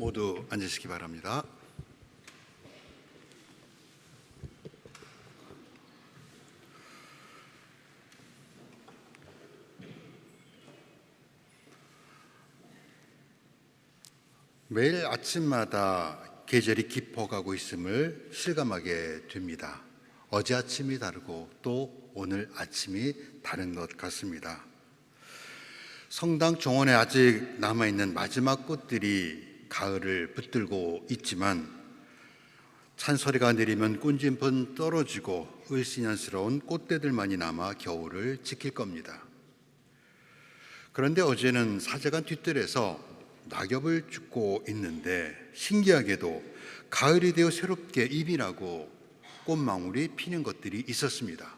모두 앉으시기 바랍니다. 매일 아침마다 계절이 깊어가고 있음을 실감하게 됩니다. 어제 아침이 다르고 또 오늘 아침이 다른 것 같습니다. 성당 정원에 아직 남아있는 마지막 꽃들이 가을을 붙들고 있지만 찬소리가 내리면 꾼진번 떨어지고 을씨년스러운 꽃대들만이 남아 겨울을 지킬 겁니다. 그런데 어제는 사제관 뒤뜰에서 낙엽을 줍고 있는데 신기하게도 가을이 되어 새롭게 입이 나고 꽃망울이 피는 것들이 있었습니다.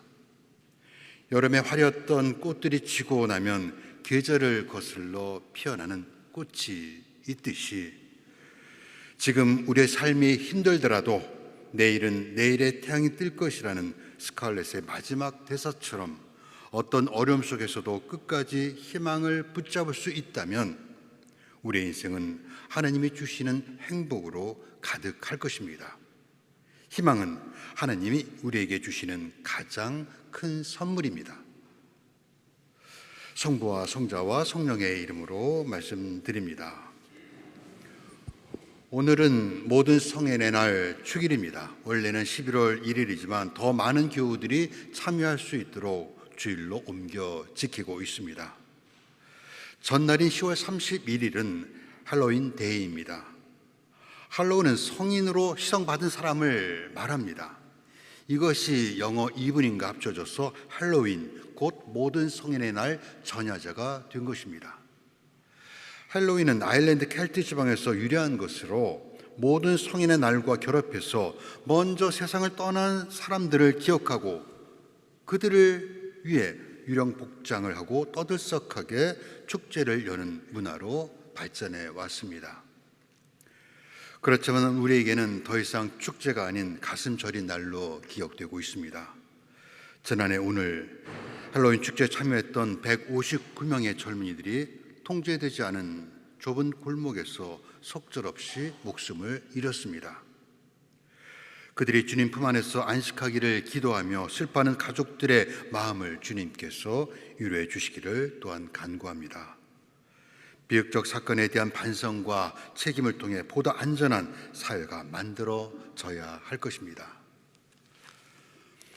여름에 화렸던 꽃들이 지고 나면 계절을 거슬러 피어나는 꽃이 있듯이 지금 우리의 삶이 힘들더라도 내일은 내일의 태양이 뜰 것이라는 스칼렛의 마지막 대사처럼 어떤 어려움 속에서도 끝까지 희망을 붙잡을 수 있다면 우리의 인생은 하나님이 주시는 행복으로 가득할 것입니다. 희망은 하나님이 우리에게 주시는 가장 큰 선물입니다. 성부와 성자와 성령의 이름으로 말씀드립니다. 오늘은 모든 성인의 날 축일입니다. 원래는 11월 1일이지만 더 많은 교우들이 참여할 수 있도록 주일로 옮겨 지키고 있습니다. 전날인 10월 31일은 할로윈 데이입니다. 할로우는 성인으로 시성받은 사람을 말합니다. 이것이 영어 이브닝과 합쳐져서 할로윈, 곧 모든 성인의 날 전야제가 된 것입니다. 할로윈은 아일랜드 켈트 지방에서 유래한 것으로 모든 성인의 날과 결합해서 먼저 세상을 떠난 사람들을 기억하고 그들을 위해 유령 복장을 하고 떠들썩하게 축제를 여는 문화로 발전해 왔습니다. 그렇지만 우리에게는 더 이상 축제가 아닌 가슴 저린 날로 기억되고 있습니다. 지난해 오늘 할로윈 축제에 참여했던 159명의 젊은이들이 통제되지 않은 좁은 골목에서 속절없이 목숨을 잃었습니다. 그들이 주님 품 안에서 안식하기를 기도하며 슬퍼하는 가족들의 마음을 주님께서 위로해 주시기를 또한 간구합니다. 비극적 사건에 대한 반성과 책임을 통해 보다 안전한 사회가 만들어져야 할 것입니다.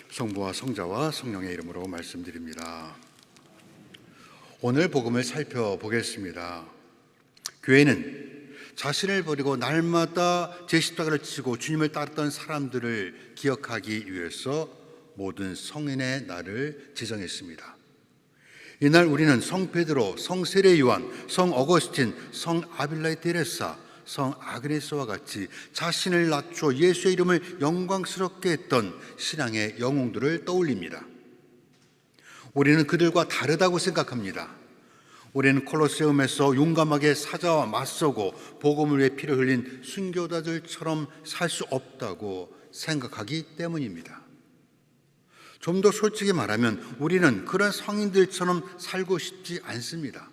성부와 성자와 성령의 이름으로 말씀드립니다. 오늘 복음을 살펴보겠습니다. 교회는 자신을 버리고 날마다 제 십자가를 지고 주님을 따랐던 사람들을 기억하기 위해서 모든 성인의 날을 지정했습니다. 이날 우리는 성 베드로, 성 세례 요한, 성 어거스틴, 성 아빌라이 데레사, 성 아그네스와 같이 자신을 낮춰 예수의 이름을 영광스럽게 했던 신앙의 영웅들을 떠올립니다. 우리는 그들과 다르다고 생각합니다. 우리는 콜로세움에서 용감하게 사자와 맞서고 복음을 위해 피를 흘린 순교자들처럼 살 수 없다고 생각하기 때문입니다. 좀 더 솔직히 말하면 우리는 그런 성인들처럼 살고 싶지 않습니다.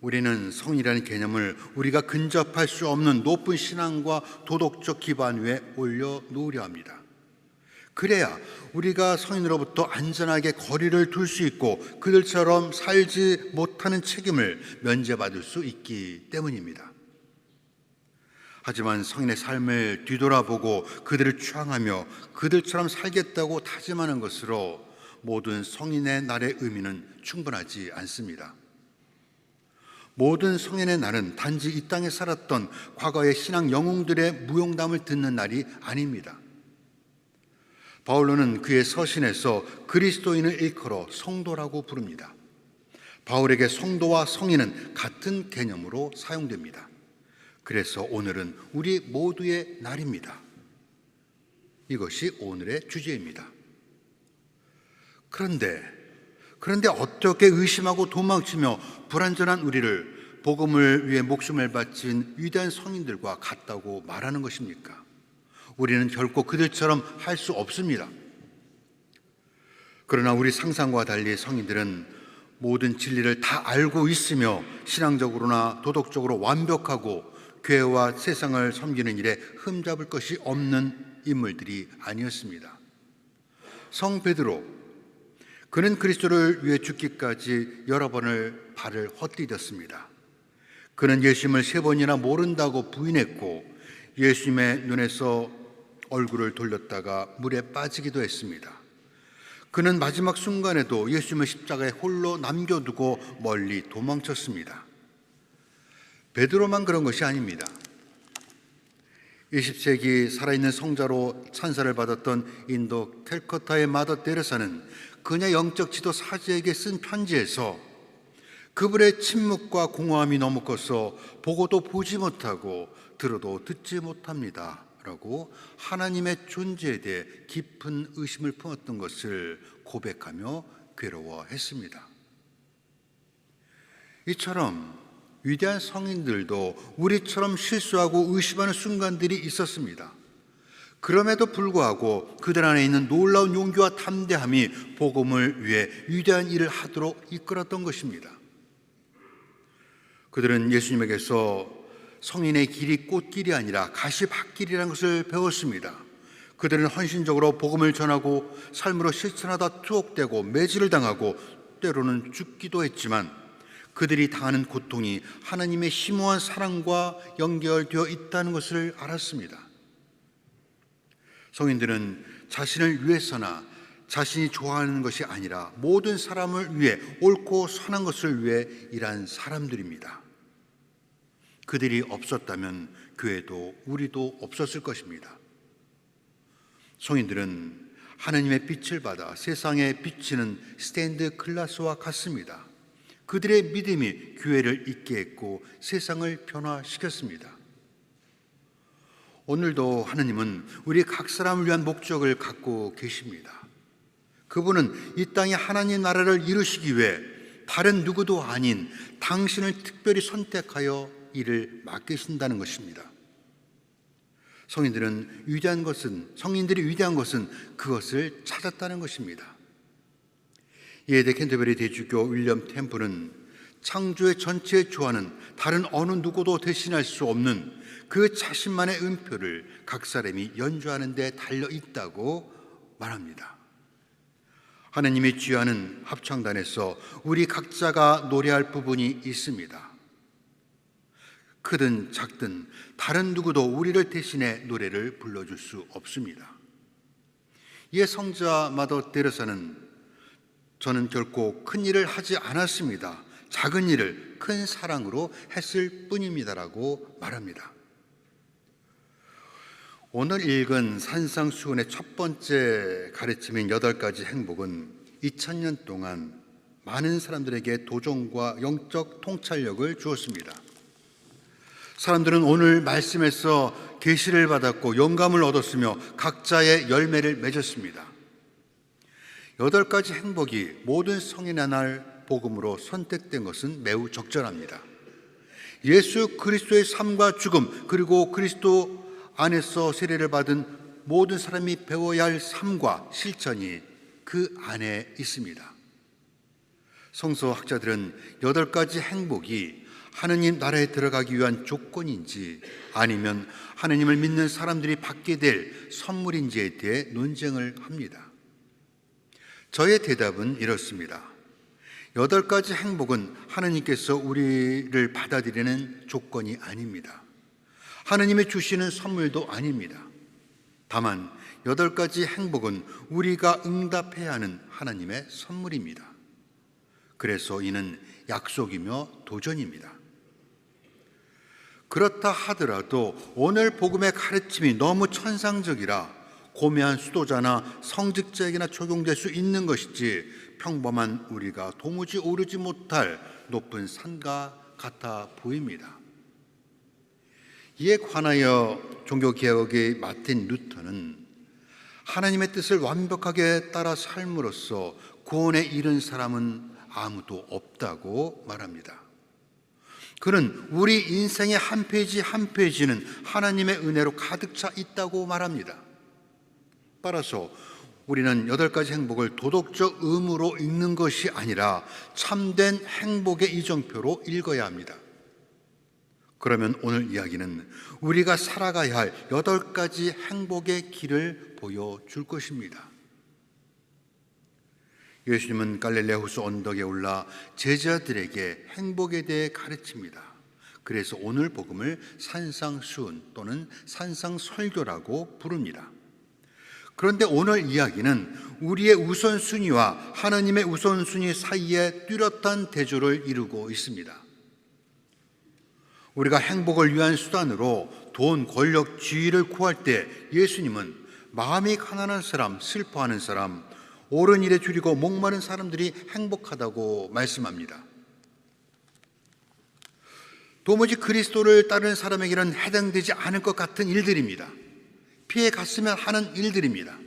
우리는 성이라는 개념을 우리가 근접할 수 없는 높은 신앙과 도덕적 기반 위에 올려 놓으려 합니다. 그래야 우리가 성인으로부터 안전하게 거리를 둘 수 있고 그들처럼 살지 못하는 책임을 면제받을 수 있기 때문입니다. 하지만 성인의 삶을 뒤돌아보고 그들을 추앙하며 그들처럼 살겠다고 다짐하는 것으로 모든 성인의 날의 의미는 충분하지 않습니다. 모든 성인의 날은 단지 이 땅에 살았던 과거의 신앙 영웅들의 무용담을 듣는 날이 아닙니다. 바울로는 그의 서신에서 그리스도인을 일컬어 성도라고 부릅니다. 바울에게 성도와 성인은 같은 개념으로 사용됩니다. 그래서 오늘은 우리 모두의 날입니다. 이것이 오늘의 주제입니다. 그런데 그런데 어떻게 의심하고 도망치며 불완전한 우리를 복음을 위해 목숨을 바친 위대한 성인들과 같다고 말하는 것입니까? 우리는 결코 그들처럼 할 수 없습니다. 그러나 우리 상상과 달리 성인들은 모든 진리를 다 알고 있으며 신앙적으로나 도덕적으로 완벽하고 교회와 세상을 섬기는 일에 흠잡을 것이 없는 인물들이 아니었습니다. 성 베드로 그는 그리스도를 위해 죽기까지 여러 번을 발을 헛디뎠습니다. 그는 예수님을 세 번이나 모른다고 부인했고 예수님의 눈에서 얼굴을 돌렸다가 물에 빠지기도 했습니다. 그는 마지막 순간에도 예수님을 십자가에 홀로 남겨두고 멀리 도망쳤습니다. 베드로만 그런 것이 아닙니다. 20세기 살아있는 성자로 찬사를 받았던 인도 캘커타의 마더 테레사는 그녀 영적 지도 사제에게 쓴 편지에서 그분의 침묵과 공허함이 너무 커서 보고도 보지 못하고 들어도 듣지 못합니다. 라고 하나님의 존재에 대해 깊은 의심을 품었던 것을 고백하며 괴로워했습니다. 이처럼 위대한 성인들도 우리처럼 실수하고 의심하는 순간들이 있었습니다. 그럼에도 불구하고 그들 안에 있는 놀라운 용기와 담대함이 복음을 위해 위대한 일을 하도록 이끌었던 것입니다. 그들은 예수님에게서 성인의 길이 꽃길이 아니라 가시밭길이라는 것을 배웠습니다. 그들은 헌신적으로 복음을 전하고 삶으로 실천하다 투옥되고 매질을 당하고 때로는 죽기도 했지만 그들이 당하는 고통이 하나님의 심오한 사랑과 연결되어 있다는 것을 알았습니다. 성인들은 자신을 위해서나 자신이 좋아하는 것이 아니라 모든 사람을 위해 옳고 선한 것을 위해 일한 사람들입니다. 그들이 없었다면 교회도 우리도 없었을 것입니다. 성인들은 하나님의 빛을 받아 세상에 비치는 스탠드 클라스와 같습니다. 그들의 믿음이 교회를 있게 했고 세상을 변화시켰습니다. 오늘도 하나님은 우리 각 사람을 위한 목적을 갖고 계십니다. 그분은 이 땅에 하나님 나라를 이루시기 위해 다른 누구도 아닌 당신을 특별히 선택하여 일을 맡기신다는 것입니다. 성인들은 위대한 것은 성인들이 위대한 것은 그것을 찾았다는 것입니다. 예대 캔터베리 대주교 윌리엄 템플은 창조의 전체에 좋아하는 다른 어느 누구도 대신할 수 없는 그 자신만의 음표를 각 사람이 연주하는 데 달려 있다고 말합니다. 하나님이 주하는 합창단에서 우리 각자가 노래할 부분이 있습니다. 크든 작든 다른 누구도 우리를 대신해 노래를 불러줄 수 없습니다. 이에 성자 마더 데르사는 저는 결코 큰 일을 하지 않았습니다. 작은 일을 큰 사랑으로 했을 뿐입니다라고 말합니다. 오늘 읽은 산상수훈의 첫 번째 가르침인 여덟 가지 행복은 2000년 동안 많은 사람들에게 도전과 영적 통찰력을 주었습니다. 사람들은 오늘 말씀에서 계시를 받았고 영감을 얻었으며 각자의 열매를 맺었습니다. 여덟 가지 행복이 모든 성인의 날 복음으로 선택된 것은 매우 적절합니다. 예수 그리스도의 삶과 죽음 그리고 그리스도 안에서 세례를 받은 모든 사람이 배워야 할 삶과 실천이 그 안에 있습니다. 성서 학자들은 여덟 가지 행복이 하느님 나라에 들어가기 위한 조건인지 아니면 하느님을 믿는 사람들이 받게 될 선물인지에 대해 논쟁을 합니다. 저의 대답은 이렇습니다. 여덟 가지 행복은 하느님께서 우리를 받아들이는 조건이 아닙니다. 하느님이 주시는 선물도 아닙니다. 다만 여덟 가지 행복은 우리가 응답해야 하는 하나님의 선물입니다. 그래서 이는 약속이며 도전입니다. 그렇다 하더라도 오늘 복음의 가르침이 너무 천상적이라 고매한 수도자나 성직자에게나 적용될 수 있는 것이지 평범한 우리가 도무지 오르지 못할 높은 산과 같아 보입니다. 이에 관하여 종교개혁의 마틴 루터는 하나님의 뜻을 완벽하게 따라 삶으로써 구원에 이른 사람은 아무도 없다고 말합니다. 그는 우리 인생의 한 페이지 한 페이지는 하나님의 은혜로 가득 차 있다고 말합니다. 따라서 우리는 여덟 가지 행복을 도덕적 의무로 읽는 것이 아니라 참된 행복의 이정표로 읽어야 합니다. 그러면 오늘 이야기는 우리가 살아가야 할 여덟 가지 행복의 길을 보여줄 것입니다. 예수님은 갈릴레 호수 언덕에 올라 제자들에게 행복에 대해 가르칩니다. 그래서 오늘 복음을 산상수훈 또는 산상설교라고 부릅니다. 그런데 오늘 이야기는 우리의 우선순위와 하나님의 우선순위 사이에 뚜렷한 대조를 이루고 있습니다. 우리가 행복을 위한 수단으로 돈, 권력, 지위를 구할 때 예수님은 마음이 가난한 사람, 슬퍼하는 사람, 옳은 일에 줄이고 목마른 사람들이 행복하다고 말씀합니다. 도무지 그리스도를 따르는 사람에게는 해당되지 않을 것 같은 일들입니다. 피해 갔으면 하는 일들입니다.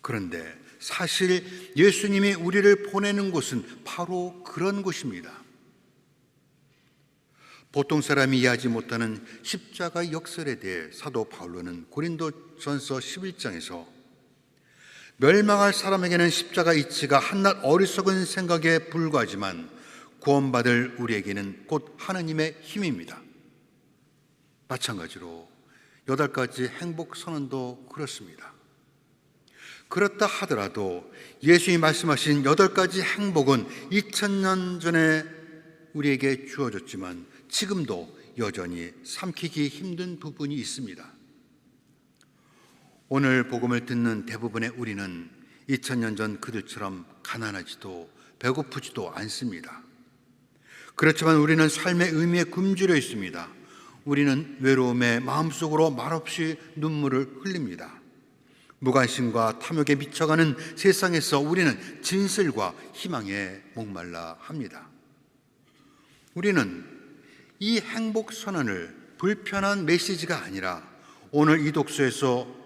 그런데 사실 예수님이 우리를 보내는 곳은 바로 그런 곳입니다. 보통 사람이 이해하지 못하는 십자가 역설에 대해 사도 바울로는 고린도전서 11장에서 멸망할 사람에게는 십자가 이치가 한낱 어리석은 생각에 불과하지만 구원받을 우리에게는 곧 하나님의 힘입니다. 마찬가지로 여덟 가지 행복 선언도 그렇습니다. 그렇다 하더라도 예수님이 말씀하신 여덟 가지 행복은 2000년 전에 우리에게 주어졌지만 지금도 여전히 삼키기 힘든 부분이 있습니다. 오늘 복음을 듣는 대부분의 우리는 2000년 전 그들처럼 가난하지도 배고프지도 않습니다. 그렇지만 우리는 삶의 의미에 굶주려 있습니다. 우리는 외로움에 마음속으로 말없이 눈물을 흘립니다. 무관심과 탐욕에 미쳐가는 세상에서 우리는 진실과 희망에 목말라 합니다. 우리는 이 행복 선언을 불편한 메시지가 아니라 오늘 이 독서에서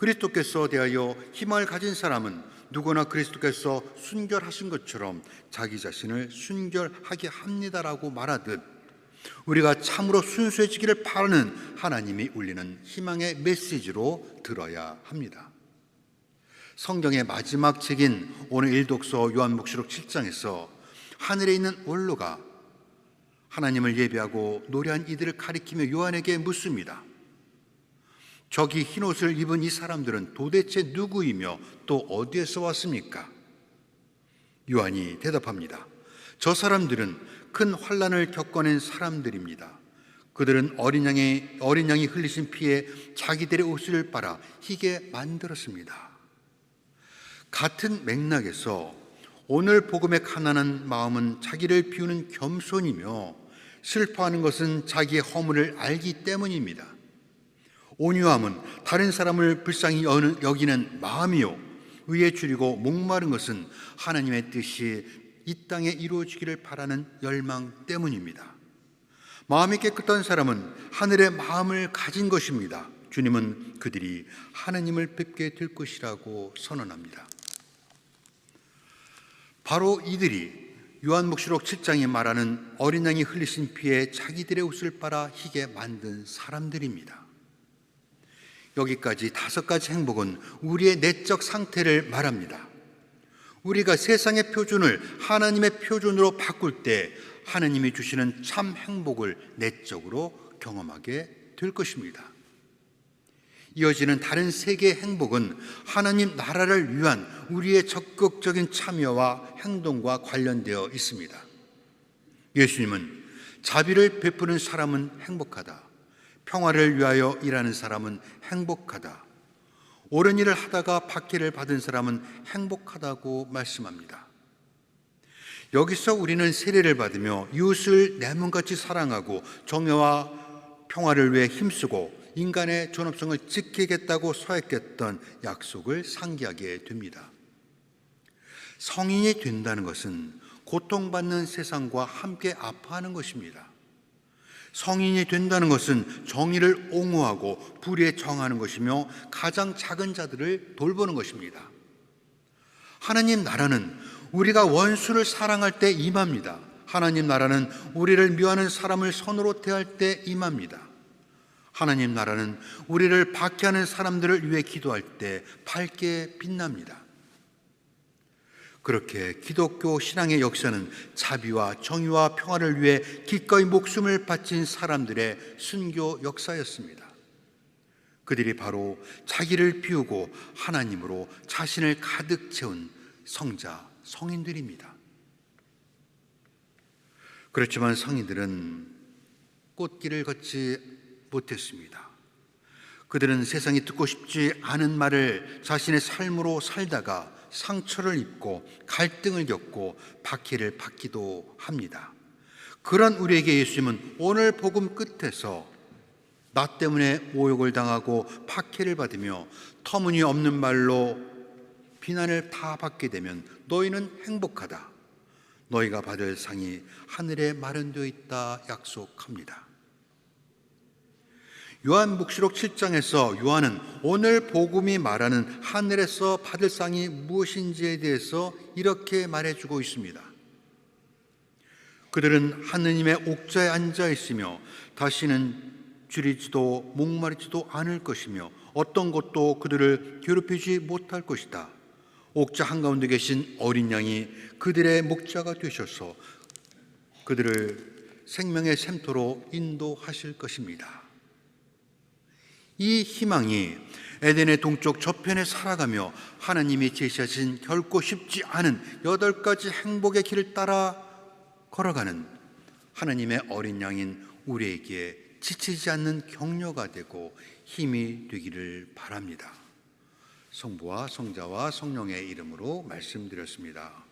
그리스도께서 대하여 희망을 가진 사람은 누구나 그리스도께서 순결하신 것처럼 자기 자신을 순결하게 합니다라고 말하듯 우리가 참으로 순수해지기를 바라는 하나님이 울리는 희망의 메시지로 들어야 합니다. 성경의 마지막 책인 오늘 일독서 요한복시록 7장에서 하늘에 있는 원로가 하나님을 예배하고 노래한 이들을 가리키며 요한에게 묻습니다. 저기 흰 옷을 입은 이 사람들은 도대체 누구이며 또 어디에서 왔습니까? 요한이 대답합니다. 저 사람들은 큰 환란을 겪어낸 사람들입니다. 그들은 어린 양이 어린 양이 흘리신 피에 자기들의 옷을 빨아 희게 만들었습니다. 같은 맥락에서 오늘 복음의 가난한 마음은 자기를 비우는 겸손이며 슬퍼하는 것은 자기의 허물을 알기 때문입니다. 온유함은 다른 사람을 불쌍히 여기는 마음이요. 의에 줄이고 목마른 것은 하나님의 뜻이 이 땅에 이루어지기를 바라는 열망 때문입니다. 마음이 깨끗한 사람은 하늘의 마음을 가진 것입니다. 주님은 그들이 하나님을 뵙게 될 것이라고 선언합니다. 바로 이들이 요한복시록 7장이 말하는 어린 양이 흘리신 피에 자기들의 옷을 빨아 희게 만든 사람들입니다. 여기까지 다섯 가지 행복은 우리의 내적 상태를 말합니다. 우리가 세상의 표준을 하나님의 표준으로 바꿀 때 하나님이 주시는 참 행복을 내적으로 경험하게 될 것입니다. 이어지는 다른 세 개의 행복은 하나님 나라를 위한 우리의 적극적인 참여와 행동과 관련되어 있습니다. 예수님은 자비를 베푸는 사람은 행복하다. 평화를 위하여 일하는 사람은 행복하다. 옳은 일을 하다가 박해를 받은 사람은 행복하다고 말씀합니다. 여기서 우리는 세례를 받으며 이웃을 내 몸같이 사랑하고 정의와 평화를 위해 힘쓰고 인간의 존엄성을 지키겠다고 서약했던 약속을 상기하게 됩니다. 성인이 된다는 것은 고통받는 세상과 함께 아파하는 것입니다. 성인이 된다는 것은 정의를 옹호하고 불의에 정하는 것이며 가장 작은 자들을 돌보는 것입니다. 하나님 나라는 우리가 원수를 사랑할 때 임합니다. 하나님 나라는 우리를 미워하는 사람을 선으로 대할 때 임합니다. 하나님 나라는 우리를 박해하는 사람들을 위해 기도할 때 밝게 빛납니다. 그렇게 기독교 신앙의 역사는 자비와 정의와 평화를 위해 기꺼이 목숨을 바친 사람들의 순교 역사였습니다. 그들이 바로 자기를 비우고 하나님으로 자신을 가득 채운 성자, 성인들입니다. 그렇지만 성인들은 꽃길을 걷지 못했습니다. 그들은 세상이 듣고 싶지 않은 말을 자신의 삶으로 살다가 상처를 입고 갈등을 겪고 박해를 받기도 합니다. 그런 우리에게 예수님은 오늘 복음 끝에서 나 때문에 모욕을 당하고 박해를 받으며 터무니없는 말로 비난을 다 받게 되면 너희는 행복하다. 너희가 받을 상이 하늘에 마련되어 있다 약속합니다. 요한복시록 7장에서 요한은 오늘 복음이 말하는 하늘에서 받을 상이 무엇인지에 대해서 이렇게 말해주고 있습니다. 그들은 하느님의 옥자에 앉아 있으며 다시는 줄이지도 목마르지도 않을 것이며 어떤 것도 그들을 괴롭히지 못할 것이다. 옥자 한가운데 계신 어린 양이 그들의 목자가 되셔서 그들을 생명의 샘토로 인도하실 것입니다. 이 희망이 에덴의 동쪽 저편에 살아가며 하나님이 제시하신 결코 쉽지 않은 여덟 가지 행복의 길을 따라 걸어가는 하나님의 어린 양인 우리에게 지치지 않는 격려가 되고 힘이 되기를 바랍니다. 성부와 성자와 성령의 이름으로 말씀드렸습니다.